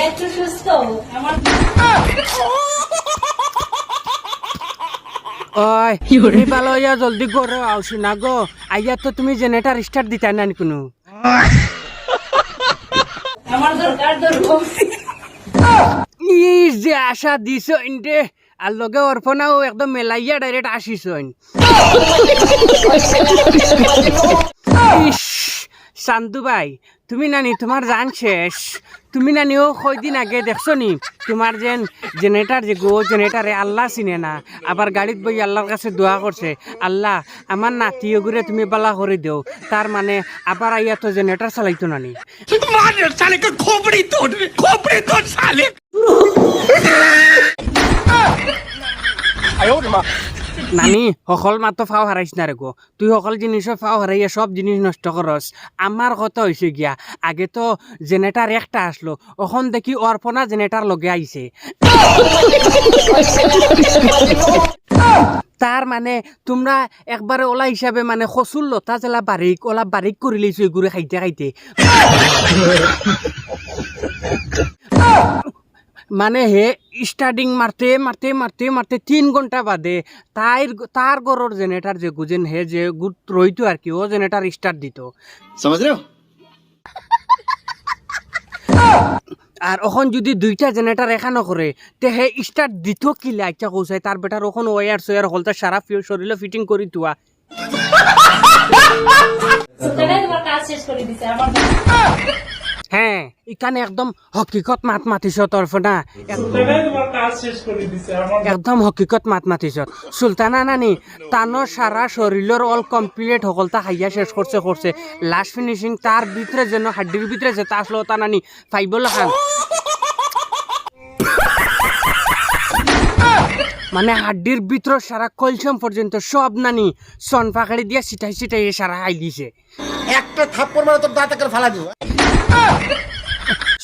একটু সুস্থ আমার ওই তুমি ভালো হইয়া জলদি ঘরে আওসি না গো। আইয়া তো তুমি জেনারেটার স্টার্ট দিতা না কোনো আমার দরকার দরকার ই যে আশা দিছ ইন্টে আর লগে অর্পণাও একদম মেলাইয়া ডাইরেক্ট আসিস ইস শান্তু ভাই তুমি নানি তোমার জান শেষ। তুমি নানিও কয়দিন আগে দেখছ নি তোমার যেন জেনারেটার যে গো জেনারেটারে আল্লাহ চিনে না। আবার গাড়িত বই আল্লাহর কাছে দোয়া করছে আল্লাহ আমার নাতি ঘুরে তুমি বালা করে দিও তার মানে আবার আইয়া তো জেনারেটার চালাইতো নানি। নানি, সকল মাতো ফাও হারাইছ না রে গো তুই সকল জিনিসও ফাও হারাইয়া সব জিনিস নষ্ট করস আমার কথা হয়েছে গিয়া, আগে তো জেনেটার একটা আসলো এখন দেখি অর্পণা জেনেটার লগে আইছে। তার মানে তোমরা একবারে ওলা হিসাবে মানে খসুর লতা জেলা বারিক ওলা বারিক করে লইছো এগুলো খাইতে খাইতে। মানে হে স্টার্টিং মারতে মারতে মারতে মারতে তিন ঘণ্টা বাদে তাই তার গরর জেনেটার যে গুজেন হে যে গুড রইতো আর কি ও জেনেটার স্টার্ট দিত। সমাজ আর এখন যদি দুইটা জেনেটার এখানো করে তে হে স্টার্ট দিত কি লাইটা কৌসাই তার বেটার ওখন ওয়ার সোয়ার হলতা সারা শরীরে ফিটিং করি তোয়া শেষ করে দিছে আমার এখানে একদম হকিকত মাত মাতিছ তরফ না একদম হকিকত মাত মাতিছ। সুলতানা নানি তানোর সারা শরীরের অল কমপ্লিট সকলতা হাইয়া শেষ করছে করছে লাস্ট ফিনিশিং তার ভিতরে যেন হাড্ডির ভিতরে যে তা আসলো তা নানি ফাইবল খান। মানে হাড্ডির ভিতর সারা কলসম পর্যন্ত সব নানি সন পাখাড়ি দিয়ে সিটাই সিটাই সারা হাই দিছে। একটা থাপ্পড় মারা তোর দাঁত করে ফালা দিব।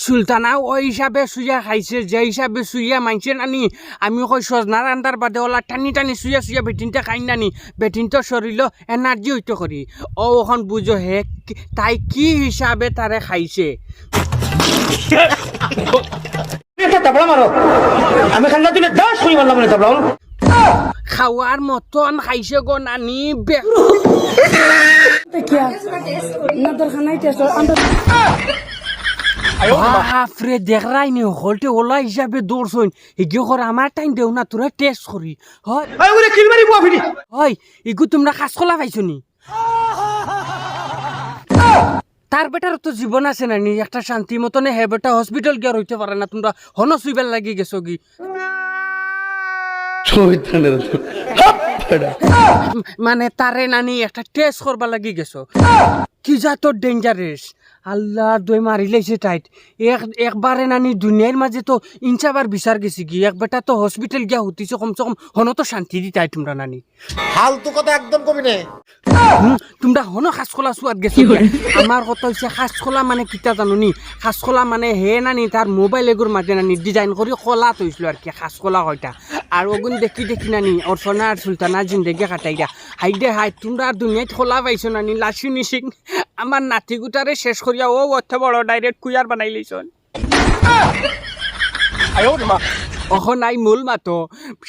সুলতানা ওই হিসাবে সুইয়া খাইছে যে হিসাবে সুইয়া মানছে নানি। আমি কই সজনার আন্দার বাদে ওলা টানি টানি সুইয়া সুইয়া বেটিনটা খাই নানি। বেটিনটা শরীর এনার্জি হইতে করি ও ওখন বুঝো হে তাই কি হিসাবে তারে খাইছে? একটা তাবড়া মারো আমি খান্না দিলে দশ শুই মারলাম না তাবড়া খাওয়ার মতন খাইছে গো নানি বে বাপরে দেখরাই নি হলটে ওলা হিসাবে দৌড়ছইন। এগিয়ে করে আমার টাইম দেও না তোরা টেস্ট করি। হয়। বুয়া হয় এগু তোমরা কাঁচকলা পাইছো নি তার বেটার তো জীবন আছে না নি? একটা শান্তি মতনে হে বেটা হসপিটাল গিয়ে রইতে পারে না তোমরা হন সুইবার লাগি গেছো কি মানে তারে নানি একটা টেস্ট করবা লাগি গেছো। কি যা তোর ডেঞ্জারেস আল্লাহ দই মারিলেছে টাইট। এক একবারে নানি দুনিয়ার মাঝে তো ইনচাবার বিচার গেছি কি? এক বেটা তো হসপিটাল গিয়া হতিছে কমসে কম হন তো শান্তি দিতাই তোমরা নানি ফালতু কথা একদম কবি নে। তোমরা হনো খাসকলা চোৱাত গেছো আমাৰ কথা হৈছে খাসকলা মানে কিতা জানো নি? খাসকলা মানে হে নানি তাৰ মোবাইল এগুৰ মাতি নানি ডিজাইন কৰি কলা থৈছিলো আৰু কি খাসকলা হয়তা। আৰু অগুন দেখি দেখি নানি অৰ্চনা আৰু চুলতানা জিন্দগী কাটাই দিয়া হাই দে হাই তোমরা আর দুনিয়াত খোলা পাইছো নানি লাচি নিচিং। আমার নাতি গুটারে শেষ করিয়া ও অর্থ বড় ডাইরেক্ট কুইয়ার বানাই এখন আই মূল মাতো।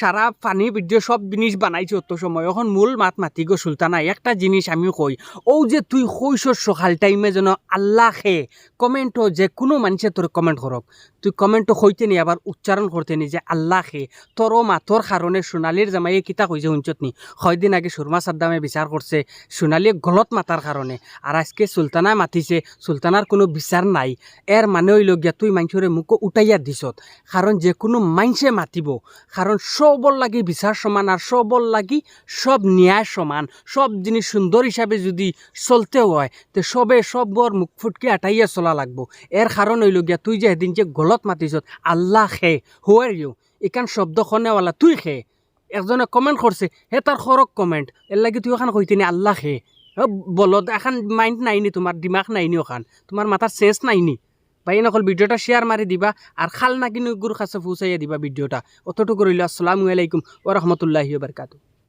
সারা পানি ভিডিও সব জিনিস বানাইছি অত সময়। এখন মূল মাত মাতি গো সুলতানা একটা জিনিস আমি কই ও যে তুই কইস সকাল টাইমে যেন আল্লাহ খে কমেন্টও যে কোনো মানুষে তোর কমেন্ট করক তুই কমেন্টও হইতে নি আবার উচ্চারণ করতে নি যে আল্লাহ খে তোর মাতর কারণে সোনালির জামাইয়ে কিতা কইছে শুনছত নি। কয়দিন আগে সুরমা সাদ্দামে বিচার করছে সোনালিয়ে গলত মাতার কারণে আর আজকে সুলতানা মাতিছে সুলতানার কোনো বিচার নাই। এর মানে হইল গিয়া তুই মানুষরে মুখ উঠাইয়া দিছত। কারণ যে কোনো মানুষে মাতিব। কারণ সবর লাগি বিচার সমান আর সবর লাগি সব ন্যায় সমান। সব জিনিস সুন্দর হিসাবে যদি চলতে হয়, তো সবে সবর মুখ ফুটকে আটাইয়া চলা লাগবো। এর কারণ হইল গিয়া তুই যে এদিন যে গলত মাতিছত আল্লাহ খে হুয়ার ইউ। এখান শব্দ খনেওয়ালা তুই খে। একজনে কমেন্ট করছে হে তার খরক কমেন্ট এর লাগি তুই ওখান কইতেনি আল্লাহ খে। বলত এখন মাইন্ড নাইনি তোমার দিমাগ নাইনি ওখান। তোমার মাথার সেন্স নাইনি ভাই নকল ভিডিওটা শেয়ার মারি দিবা আর খাল নাকি নগুর কাছে পৌঁছাইয়া দিবা ভিডিওটা। অতটুকু রইল আসসালামু আলাইকুম ওরহমতুল্লাহি বারকাতু